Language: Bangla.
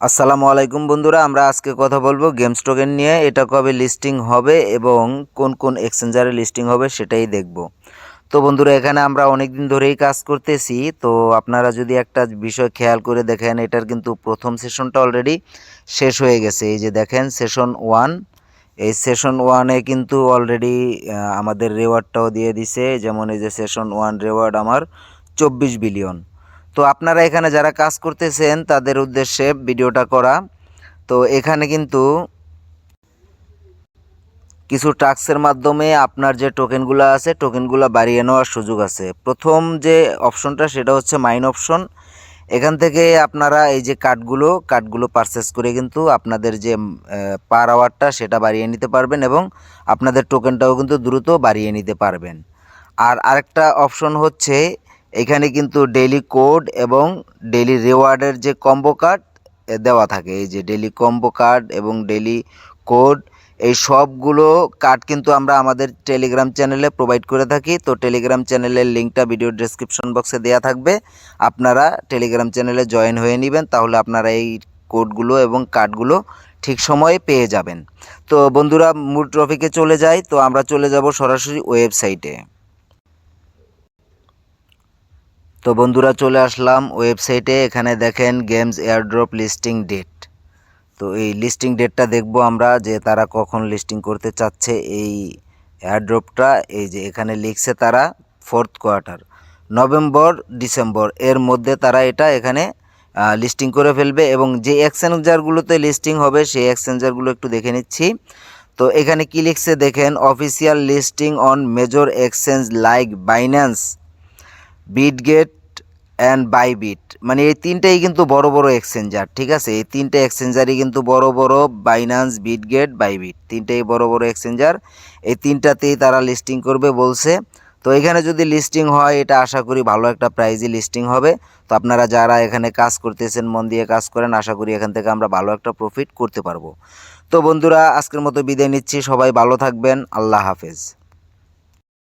আসসালামু আলাইকুম বন্ধুরা, আমরা আজকে কথা বলব গেমস টোকেন নিয়ে, এটা কবে লিস্টিং হবে এবং কোন কোন এক্সচেঞ্জারে লিস্টিং হবে সেটাই দেখব। তো বন্ধুরা, এখানে আমরা অনেক দিন ধরেই কাজ করতেছি, তো আপনারা যদি একটা বিষয় খেয়াল করে দেখেন, এটার কিন্তু প্রথম সেশনটা অলরেডি শেষ হয়ে গেছে। এই যে দেখেন সেশন ওয়ান এই সেশন ওয়ানে কিন্তু অলরেডি আমাদের রেওয়ার্ডটাও দিয়ে দিছে, যেমন এই যে সেশন ওয়ান রেওয়ার্ড আমার চব্বিশ বিলিয়ন তো আপনারা এখানে যারা কাজ করতেছেন, তাদের উদ্দেশ্যে ভিডিওটা করা। তো এখানে কিন্তু কিছু টাস্কের মাধ্যমে আপনার যে টোকেনগুলো আছে, টোকেনগুলো বাড়িয়ে নেওয়ার সুযোগ আছে। প্রথম যে অপশনটা, সেটা হচ্ছে মাইন অপশন। এখান থেকে আপনারা এই যে কার্ডগুলো কার্ডগুলো পারচেস করে কিন্তু আপনাদের যে পার আওয়ারটা, সেটা বাড়িয়ে নিতে পারবেন এবং আপনাদের টোকেনটাও কিন্তু দ্রুত বাড়িয়ে নিতে পারবেন। আর আরেকটা অপশন হচ্ছে এখানে কিন্তু ডেইলি কোড এবং ডেইলি রিওয়ার্ডের যে কম্বো কার্ড দেওয়া থাকে। এই যে ডেইলি কম্বো কার্ড এবং ডেলি কোড এই সবগুলো কার্ড কিন্তু আমরা আমাদের টেলিগ্রাম চ্যানেলে প্রোভাইড করে থাকি। তো টেলিগ্রাম চ্যানেলের লিঙ্কটা ভিডিও ডেসক্রিপশন বক্সে দেওয়া থাকবে। আপনারা টেলিগ্রাম চ্যানেলে জয়েন হয়ে নেবেন, তাহলে আপনারা এই কোডগুলো এবং কার্ডগুলো ঠিক সময়ে পেয়ে যাবেন। তো বন্ধুরা, মূল ট্রফিকে চলে যাই। তো আমরা চলে যাব সরাসরি ওয়েবসাইটে তো বন্ধুরা চলে আসলাম ওয়েবসাইটে, এখানে দেখেন গেমস এয়ারড্রপ লিস্টিং ডেট তো এই লিস্টিং ডেটটা দেখব আমরা যে তারা কখন লিস্টিং করতে চাচ্ছে এই এয়ারড্রপটা এই যে এখানে লিখছে তারা ফোর্থ কোয়ার্টার নভেম্বর ডিসেম্বর এর মধ্যে তারা এটা এখানে লিস্টিং করে ফেলবে এবং যে এক্সচেঞ্জারগুলোতে লিস্টিং হবে সেই এক্সচেঞ্জারগুলো একটু দেখে নিচ্ছি। তো এখানে কি লিখছে দেখেন official listing on major exchange like Binance Bitget and Bybit মানে এই তিনটেই কিন্তু বড় বড় এক্সচেঞ্জার ঠিক আছে? এই তিনটে এক্সচেঞ্জারই কিন্তু বড় বড় বাইনান্স বিটগেট বাইবিট তিনটেই বড় বড় এক্সচেঞ্জার এই তিনটাতেই তারা লিস্টিং করবে বলছে। তো এখানে যদি লিস্টিং হয়, এটা আশা করি ভালো একটা প্রাইজই লিস্টিং হবে। তো আপনারা যারা এখানে কাজ করতেছেন, মন দিয়ে কাজ করেন, আশা করি এখান থেকে আমরা ভালো একটা প্রফিট করতে পারব। তো বন্ধুরা, আজকের মতো বিদায় নিচ্ছি। সবাই ভালো থাকবেন। আল্লাহ হাফেজ।